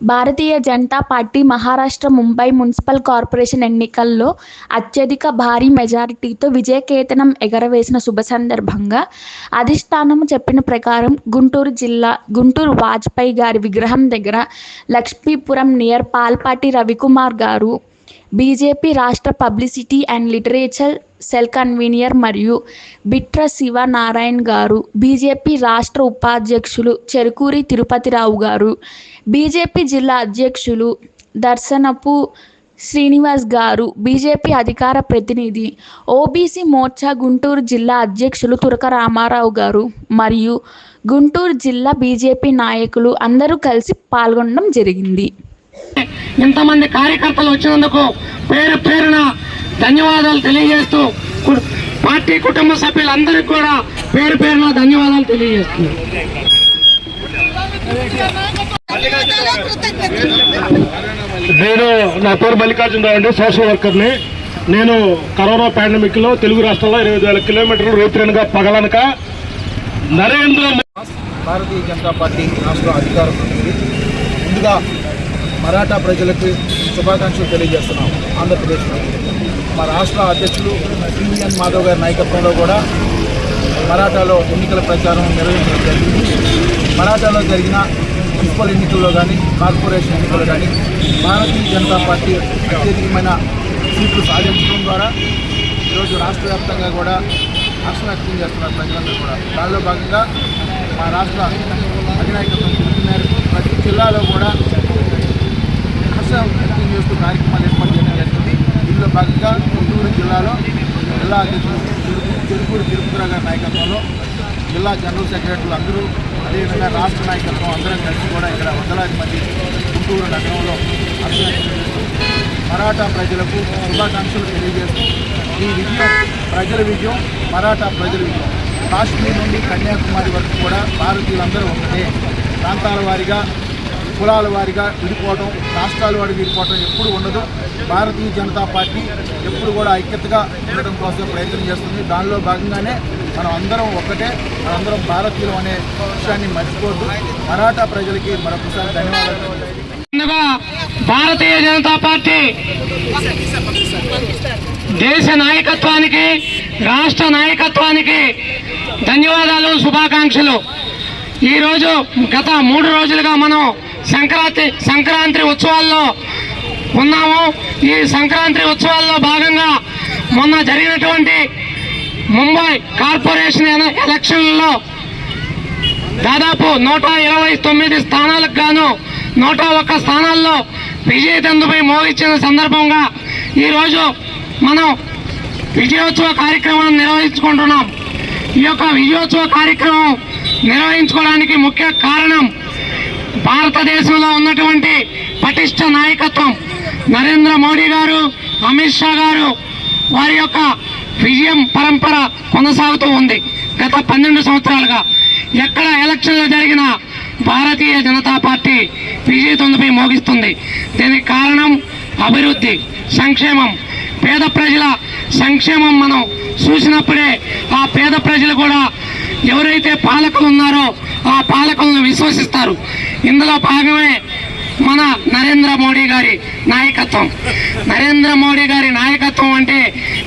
Bharatiya Janata Party Maharashtra Mumbai municipal corporation ఎన్నికల్లో అత్యధిక భారీ మెజారిటీతో విజయకేతనం ఎగరవేసిన శుభ సందర్భంగా అధిష్టానం చెప్పిన ప్రకారం గుంటూరు జిల్లా గుంటూరు వాజ్పేయి గారి విగ్రహం దగ్గర లక్ష్మీపురం నియర్ పాల్పాటి రవికుమార్ గారు బీజేపీ రాష్ట్ర publicity and literature cell convener మరియు బిట్ర శివ నారాయణ్ గారు బీజేపీ రాష్ట్ర ఉపాధ్యక్షులు చెరుకూరి తిరుపతిరావు గారు బీజేపీ జిల్లా అధ్యక్షులు దర్శనపు శ్రీనివాస్ గారు బీజేపీ అధికార ప్రతినిధి ఓబీసీ మోర్చా గుంటూరు జిల్లా అధ్యక్షులు తురక రామారావు గారు మరియు గుంటూరు జిల్లా బీజేపీ నాయకులు అందరూ కలిసి పాల్గొనడం జరిగింది. ఇంతమంది కార్యకర్తలు వచ్చినందుకు పేరు పేరున ధన్యవాదాలు తెలియజేస్తూ పార్టీ కుటుంబ సభ్యులందరికీ కూడా పేరు పేరున ధన్యవాదాలు తెలియజేస్తున్నాను నేను నా పేరు మల్లికార్జున రావు అండి సోషల్ వర్కర్ని నేను కరోనా పాండమిక్లో తెలుగు రాష్ట్రాల్లో ఇరవై వేల కిలోమీటర్లు రైతులనుగా పగలనక నరేంద్ర మోదీ భారతీయ జనతా పార్టీ రాష్ట్ర అధికార ప్రతినిధి ముందుగా మరాఠా ప్రజలకు శుభాకాంక్షలు తెలియజేస్తున్నాం ఆంధ్రప్రదేశ్ మా రాష్ట్ర అధ్యక్షులు పివిఎన్ మాధవ్ గారి నాయకత్వంలో కూడా మరాఠాలో ఎన్నికల ప్రచారం నిర్వహించడం జరిగింది. మరాఠాలో జరిగిన మున్సిపల్ ఎన్నికల్లో కానీ కార్పొరేషన్ ఎన్నికల్లో కానీ భారతీయ జనతా పార్టీ అత్యధికమైన సీట్లు సాధించడం ద్వారా ఈరోజు రాష్ట్ర వ్యాప్తంగా కూడా హర్షం వ్యక్తం చేస్తున్నారు ప్రజలందరూ కూడా. దానిలో భాగంగా మా రాష్ట్ర అధినాయకత్వం పిలుపు మేరకు ప్రతి జిల్లాలో కూడా హర్షం వ్యక్తం చేస్తూ కార్యక్రమాలు ఏర్పాటు చేయడం జరిగింది. ఇందులో భాగంగా గుంటూరు జిల్లాలో జిల్లా అధ్యక్షులు తిరుపు- తిరుపతిరావు గారి నాయకత్వంలో జిల్లా జనరల్ సెక్రటరీలు అందరూ అదేవిధంగా రాష్ట్ర నాయకత్వం అందరం కలిసి కూడా ఇక్కడ వందలాది మంది గుంటూరు నగరంలో మరాఠా ప్రజలకు శుభాకాంక్షలు తెలియజేస్తూ ఈ విజయం ప్రజల విజయం మరాఠా ప్రజల విజయం. కాశ్మీర్ నుండి కన్యాకుమారి వరకు కూడా భారతీయులందరూ ఒకటే ప్రాంతాల వారీగా కులాల వారిగా విడిపోవడం రాష్ట్రాల వారికి విడిపోవడం ఎప్పుడు ఉండదు. భారతీయ జనతా పార్టీ ఎప్పుడు కూడా ఐక్యతగా ఉండడం కోసం ప్రయత్నం చేస్తుంది. దానిలో భాగంగానే మనం అందరం ఒక్కటే మనందరం భారతీయులు అనే విషయాన్ని మర్చిపోద్దు మరాఠా ప్రజలకి మరొకసారి ధన్యవాదాలు ముందుగా భారతీయ జనతా పార్టీ దేశ నాయకత్వానికి రాష్ట్ర నాయకత్వానికి ధన్యవాదాలు శుభాకాంక్షలు. ఈరోజు గత మూడు రోజులుగా మనం సంక్రాంతి సంక్రాంతి ఉత్సవాల్లో ఉన్నాము. ఈ సంక్రాంతి ఉత్సవాల్లో భాగంగా మొన్న జరిగినటువంటి ముంబై కార్పొరేషన్ ఎల- ఎలక్షన్లలో దాదాపు నూట ఇరవై తొమ్మిది స్థానాలకు గాను నూట ఒక్క స్థానాల్లో విజయదందుపై మోగించిన సందర్భంగా ఈరోజు మనం విజయోత్సవ కార్యక్రమాన్ని నిర్వహించుకుంటున్నాం. ఈ యొక్క విజయోత్సవ కార్యక్రమం నిర్వహించుకోవడానికి ముఖ్య కారణం భారతదేశంలో ఉన్నటువంటి పటిష్ట నాయకత్వం నరేంద్ర మోడీ గారు అమిత్ షా గారు వారి యొక్క విజయం పరంపర కొనసాగుతూ ఉంది. గత పన్నెండు సంవత్సరాలుగా ఎక్కడ ఎలక్షన్లు జరిగినా భారతీయ జనతా పార్టీ విజయతొందుపై మోగిస్తుంది. దీనికి కారణం అభివృద్ధి సంక్షేమం. పేద ప్రజల సంక్షేమం మనం చూసినప్పుడే ఆ పేద ప్రజలు కూడా ఎవరైతే పాలకులు ఉన్నారో ఆ పాలకులను విశ్వసిస్తారు. ఇందులో భాగమే మన నరేంద్ర మోడీ గారి నాయకత్వం. నరేంద్ర మోడీ గారి నాయకత్వం అంటే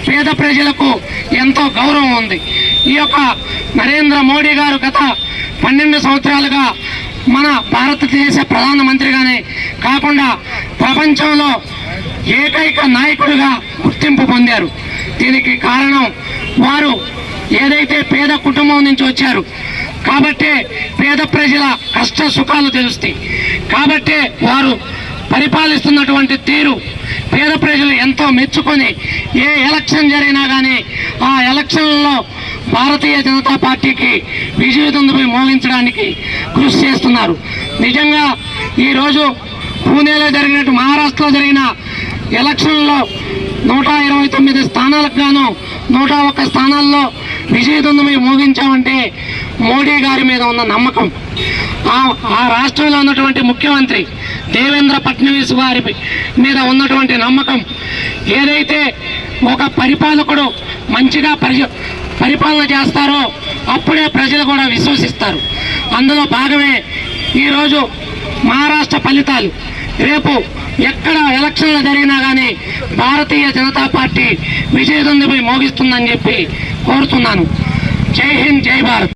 పేద ప్రజలకు ఎంతో గౌరవం ఉంది. ఈ యొక్క నరేంద్ర మోడీ గారు గత పన్నెండు సంవత్సరాలుగా మన భారతదేశ ప్రధానమంత్రిగానే కాకుండా ప్రపంచంలో ఏకైక నాయకుడిగా గుర్తింపు పొందారు. దీనికి కారణం వారు ఏదైతే పేద కుటుంబం నుంచి వచ్చారు కాబట్టే పేద ప్రజల కష్ట సుఖాలు తెలుస్తాయి. కాబట్టే వారు పరిపాలిస్తున్నటువంటి తీరు పేద ప్రజలు ఎంతో మెచ్చుకొని ఏ ఎలక్షన్ జరిగినా కానీ ఆ ఎలక్షన్లలో భారతీయ జనతా పార్టీకి విజయదందుపై మోగించడానికి కృషి చేస్తున్నారు. నిజంగా ఈరోజు పూణేలో జరిగినట్టు మహారాష్ట్రలో జరిగిన ఎలక్షన్లలో నూట ఇరవై తొమ్మిది స్థానాలకు గాను నూట ఒక్క స్థానాల్లో విజయదుందుమై మోగించామంటే మోడీ గారి మీద ఉన్న నమ్మకం. ఆ ఆ రాష్ట్రంలో ఉన్నటువంటి ముఖ్యమంత్రి దేవేంద్ర ఫడ్నవీస్ గారి మీద ఉన్నటువంటి నమ్మకం. ఏదైతే ఒక పరిపాలకుడు మంచిగా పరి పరిపాలన చేస్తారో అప్పుడే ప్రజలు కూడా విశ్వసిస్తారు. అందులో భాగమే ఈరోజు మహారాష్ట్ర ఫలితాలు. రేపు ఎక్కడ ఎలక్షన్లు జరిగినా కానీ భారతీయ జనతా పార్టీ విజయదుందుపై మోగిస్తుందని చెప్పి కోరుతున్నాను. జై హింద్ జై భారత్.